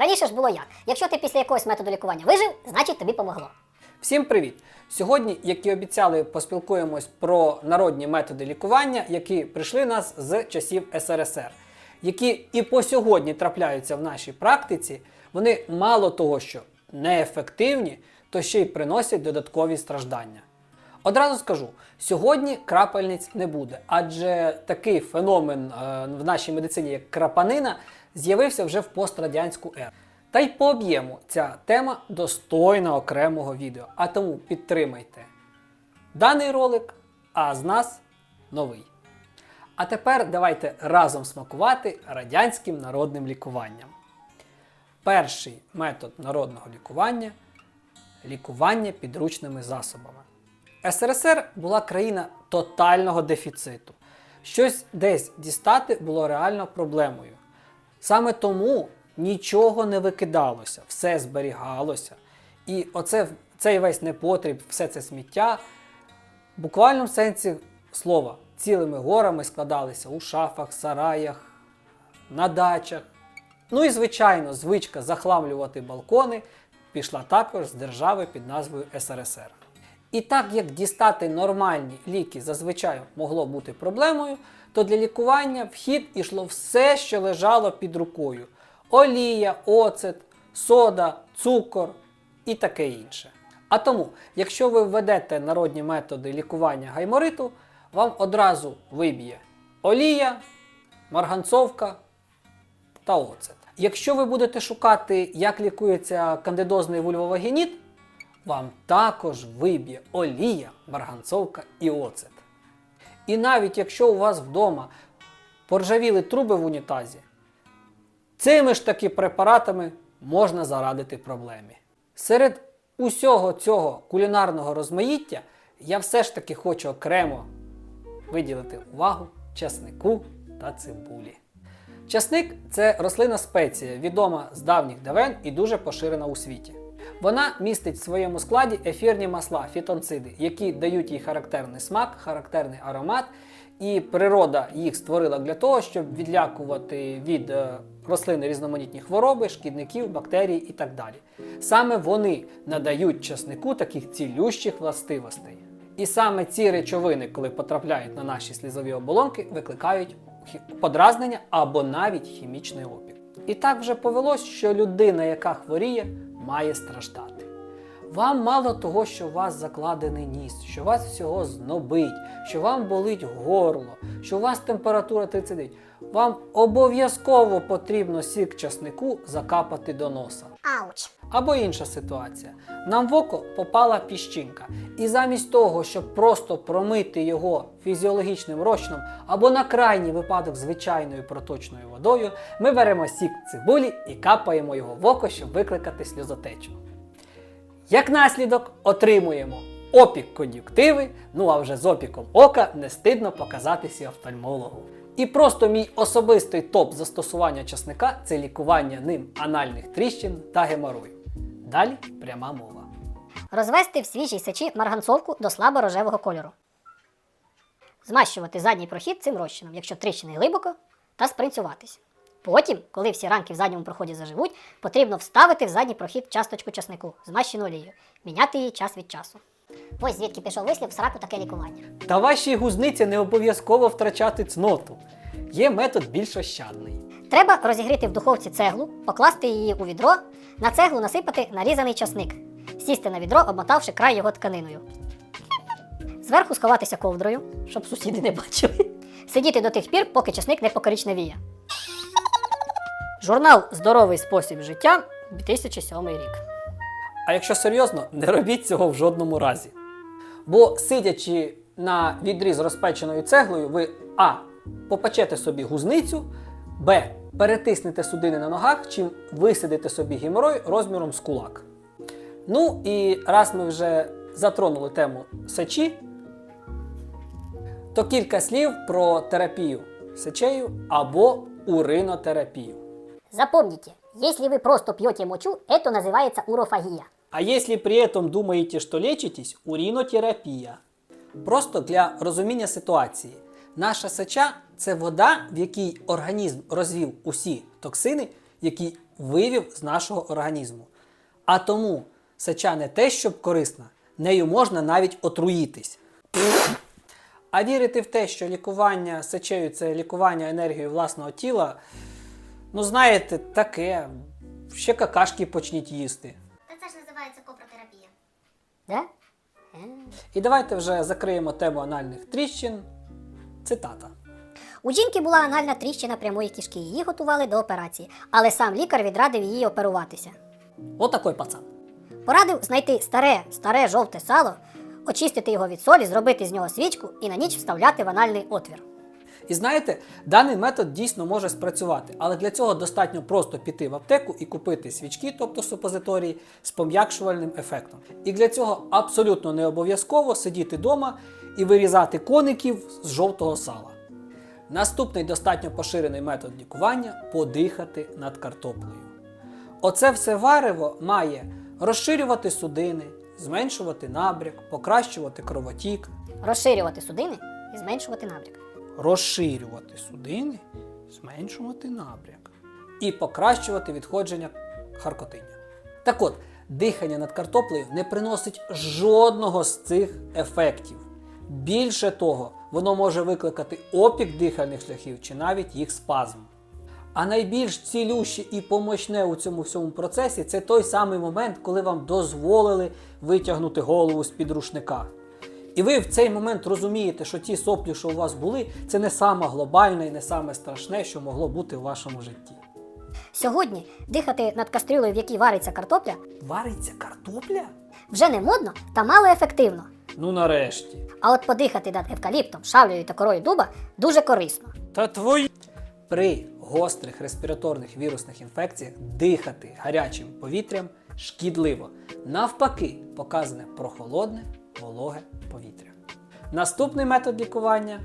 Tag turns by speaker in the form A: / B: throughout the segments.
A: Раніше ж було як? Якщо ти після якогось методу лікування вижив, значить тобі помогло.
B: Всім привіт! Сьогодні, як і обіцяли, поспілкуємось про народні методи лікування, які прийшли нас з часів СРСР, які і по сьогодні трапляються в нашій практиці. Вони мало того, що неефективні, то ще й приносять додаткові страждання. Одразу скажу, сьогодні крапельниць не буде, адже такий феномен е, в нашій медицині, як крапанина, з'явився вже в пострадянську еру. Та й по об'єму ця тема достойна окремого відео. А тому підтримайте даний ролик, а з нас новий. А тепер давайте разом смакувати радянським народним лікуванням. Перший метод народного лікування лікування підручними засобами. СРСР була країна тотального дефіциту. Щось десь дістати було реально проблемою. Саме тому нічого не викидалося, все зберігалося. І оце, цей весь непотріб, все це сміття в буквальному сенсі слова цілими горами складалися у шафах, сараях, на дачах. Ну і, звичайно, звичка захламлювати балкони пішла також з держави під назвою СРСР. І так як дістати нормальні ліки зазвичай могло бути проблемою, то для лікування в хід ішло все, що лежало під рукою: олія, оцет, сода, цукор і таке інше. А тому, якщо ви введете народні методи лікування гаймориту, вам одразу виб'є олія, марганцовка та оцет. Якщо ви будете шукати, як лікується кандидозний вульвовагеніт, вам також виб'є олія, марганцовка і оцет. І навіть якщо у вас вдома поржавіли труби в унітазі, цими ж таки препаратами можна зарадити проблемі. Серед усього цього кулінарного розмаїття я все ж таки хочу окремо виділити увагу часнику та цибулі. Часник це рослина спеція, відома з давніх давен і дуже поширена у світі. Вона містить в своєму складі ефірні масла, фітонциди, які дають їй характерний смак, характерний аромат, і природа їх створила для того, щоб відлякувати від е, рослини різноманітні хвороби, шкідників, бактерій і так далі. Саме вони надають часнику таких цілющих властивостей. І саме ці речовини, коли потрапляють на наші слізові оболонки, викликають подразнення або навіть хімічний опік. І так вже повелось, що людина, яка хворіє, має страждати. Вам мало того, що у вас закладений ніс, що вас всього знобить, що вам болить горло, що у вас температура 39. Вам обов'язково потрібно сік часнику закапати до носа.
A: Ауч.
B: Або інша ситуація. Нам в око попала піщинка, і замість того, щоб просто промити його фізіологічним розчином або на крайній випадок звичайною проточною водою, ми беремо сік цибулі і капаємо його в око, щоб викликати сльозотечу. Як наслідок отримуємо опік кон'юктиви, ну а вже з опіком ока не стидно показатися офтальмологу. І просто мій особистий топ застосування часника це лікування ним анальних тріщин та геморою. Далі пряма мова.
A: Розвести в свіжій сечі марганцовку до слабо рожевого кольору. Змащувати задній прохід цим розчином, якщо тріщини глибоко, та спринцюватись. Потім, коли всі ранки в задньому проході заживуть, потрібно вставити в задній прохід часточку часнику, змащену олією, міняти її час від часу. Ось звідки пішов вислів сраку таке лікування.
B: Та вашій гузниці не обов'язково втрачати цноту. Є метод більш ощадний.
A: Треба розігріти в духовці цеглу, покласти її у відро, на цеглу насипати нарізаний часник, сісти на відро, обмотавши край його тканиною. Зверху сховатися ковдрою, щоб сусіди не бачили. Сидіти до тих пір, поки часник не покоричневіє. Журнал Здоровий спосіб життя 2007 рік.
B: А якщо серйозно, не робіть цього в жодному разі. Бо сидячи на відрі з розпеченою цеглою, ви А. Попечете собі гузницю, Б. Перетиснете судини на ногах, чим висидите собі геморой розміром з кулак. Ну і раз ми вже затронули тему сечі, то кілька слів про терапію сечею або уринотерапію.
A: Запомните, если вы просто пьете мочу, это называется урофагия.
B: А если при этом думаете, что лечитесь, уринотерапія. Просто для розуміння ситуації. Наша сеча це вода, в якій організм розвів усі токсини, які вивів з нашого організму. А тому сеча не те, щоб корисна, нею можна навіть отруїтись. А вірити в те, що лікування сечею це лікування енергією власного тіла, ну знаєте, таке. Ще какашки почніть їсти.
C: Та це ж називається копротерапія.
A: Да?
B: І давайте вже закриємо тему анальних тріщин. Цитата.
A: У жінки була анальна тріщина прямої кишки. Її готували до операції, але сам лікар відрадив її оперуватися.
B: Отакой пацан.
A: Порадив знайти старе, старе жовте сало, очистити його від солі, зробити з нього свічку і на ніч вставляти в анальний отвір.
B: І знаєте, даний метод дійсно може спрацювати, але для цього достатньо просто піти в аптеку і купити свічки, тобто супозиторії, з пом'якшувальним ефектом. І для цього абсолютно не обов'язково сидіти вдома і вирізати коників з жовтого сала. Наступний достатньо поширений метод лікування подихати над картоплею. Оце все варево має розширювати судини, зменшувати набряк, покращувати кровотік,
A: Розширювати судини і зменшувати набряк.
B: Розширювати судини, зменшувати набряк і покращувати відходження харкотиння. Так от, дихання над картоплею не приносить жодного з цих ефектів. Більше того, воно може викликати опік дихальних шляхів чи навіть їх спазм. А найбільш цілюще і помощне у цьому всьому процесі це той самий момент, коли вам дозволили витягнути голову з-під рушника. І ви в цей момент розумієте, що ті соплі, що у вас були, це не саме глобальне і не саме страшне, що могло бути в вашому житті.
A: Сьогодні дихати над кастрюлею, в якій вариться картопля,
B: Вариться картопля?
A: вже не модно та мало ефективно.
B: Ну нарешті.
A: А от подихати над евкаліптом, шавлею та корою дуба дуже корисно.
B: Та твої. При гострих респіраторних вірусних інфекціях дихати гарячим повітрям шкідливо. Навпаки, показане прохолодне, вологе повітря. Наступний метод лікування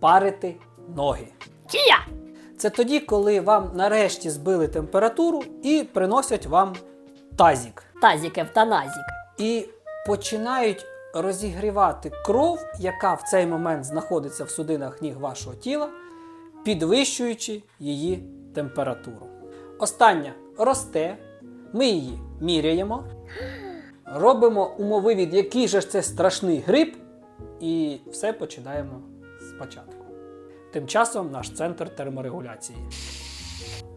B: парити ноги.
A: Тія!
B: Це тоді, коли вам нарешті збили температуру і приносять вам тазік.
A: Тазік евтаназік.
B: І починають розігрівати кров, яка в цей момент знаходиться в судинах ніг вашого тіла, підвищуючи її температуру. Остання росте, ми її міряємо, робимо умовивід, який же ж це страшний гриб, і все починаємо спочатку. Тим часом наш центр терморегуляції.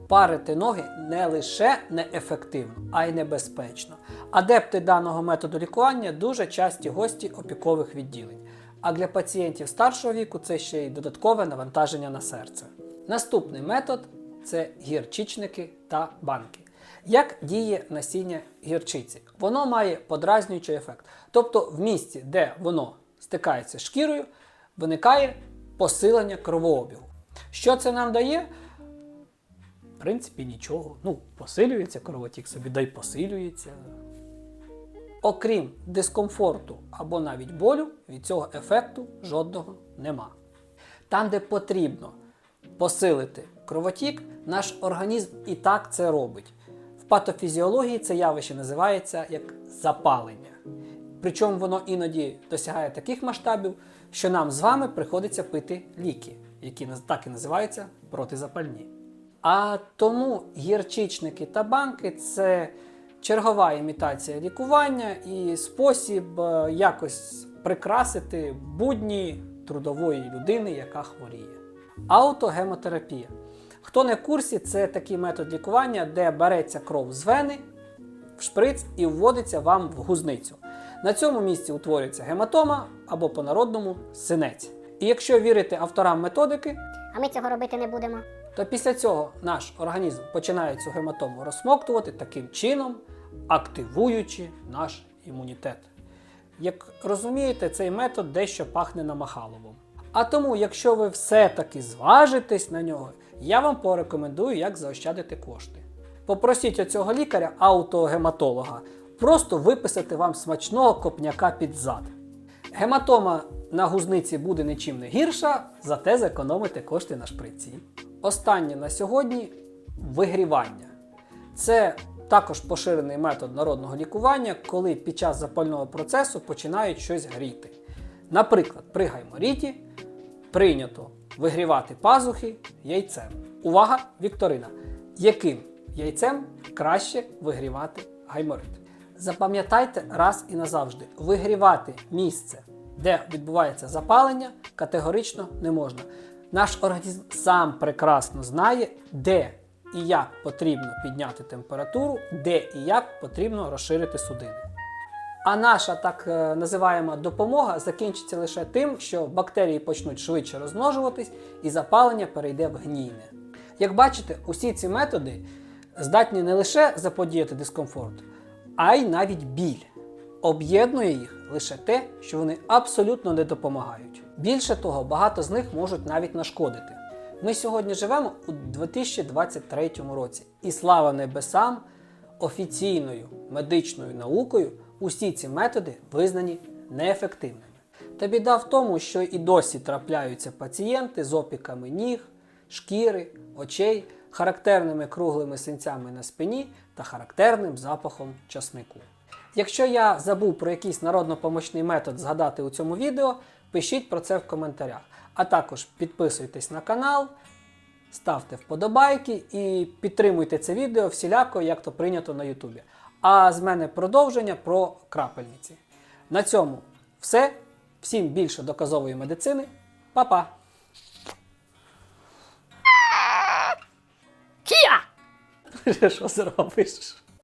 B: Парити ноги не лише неефективно, а й небезпечно. Адепти даного методу лікування дуже часті гості опікових відділень. А для пацієнтів старшого віку це ще й додаткове навантаження на серце. Наступний метод це гірчичники та банки. Як діє насіння гірчиці? Воно має подразнюючий ефект. Тобто в місці, де воно стикається шкірою, виникає посилення кровообігу. Що це нам дає? В принципі, нічого. Ну, посилюється кровотік собі, дай посилюється. Окрім дискомфорту або навіть болю, від цього ефекту жодного нема. Там, де потрібно посилити кровотік, наш організм і так це робить. Патофізіології це явище називається як запалення. Причому воно іноді досягає таких масштабів, що нам з вами приходиться пити ліки, які так і називаються протизапальні. А тому гірчичники та банки це чергова імітація лікування і спосіб е, якось прикрасити будні трудової людини, яка хворіє. Аутогемотерапія. Хто не в курсі, це такий метод лікування, де береться кров з вени в шприц і вводиться вам в гузницю. На цьому місці утворюється гематома або по-народному синець. І якщо вірити авторам методики,
C: А ми цього робити не будемо.
B: то після цього наш організм починає цю гематому розсмоктувати таким чином, активуючи наш імунітет. Як розумієте, цей метод дещо пахне намахаловом. А тому, якщо ви все-таки зважитесь на нього, я вам порекомендую, як заощадити кошти. Попросіть оцього лікаря, аутогематолога, просто виписати вам смачного копняка під зад. Гематома на гузниці буде нічим не гірша, зате зекономите кошти на шприці. Останнє на сьогодні вигрівання. Це також поширений метод народного лікування, коли під час запального процесу починають щось гріти. Наприклад, при гайморіті прийнято вигрівати пазухи яйцем. Увага, Вікторина! Яким яйцем краще вигрівати гайморит. Запам'ятайте раз і назавжди: вигрівати місце, де відбувається запалення, категорично не можна. Наш організм сам прекрасно знає, де і як потрібно підняти температуру, де і як потрібно розширити судини. А наша так е, називаємо допомога закінчиться лише тим, що бактерії почнуть швидше розмножуватись і запалення перейде в гнійне. Як бачите, усі ці методи здатні не лише заподіяти дискомфорт, а й навіть біль. Об'єднує їх лише те, що вони абсолютно не допомагають. Більше того, багато з них можуть навіть нашкодити. Ми сьогодні живемо у 2023 році, і слава небесам, офіційною медичною наукою усі ці методи визнані неефективними. Та біда в тому, що і досі трапляються пацієнти з опіками ніг, шкіри, очей, характерними круглими синцями на спині та характерним запахом часнику. Якщо я забув про якийсь народно-помічний метод згадати у цьому відео, пишіть про це в коментарях. А також підписуйтесь на канал, ставте вподобайки і підтримуйте це відео всіляко, як то прийнято на Ютубі. А з мене продовження про крапельниці. На цьому все. Всім більше доказової медицини. Па-па!
A: Кія!
B: Що зробиш?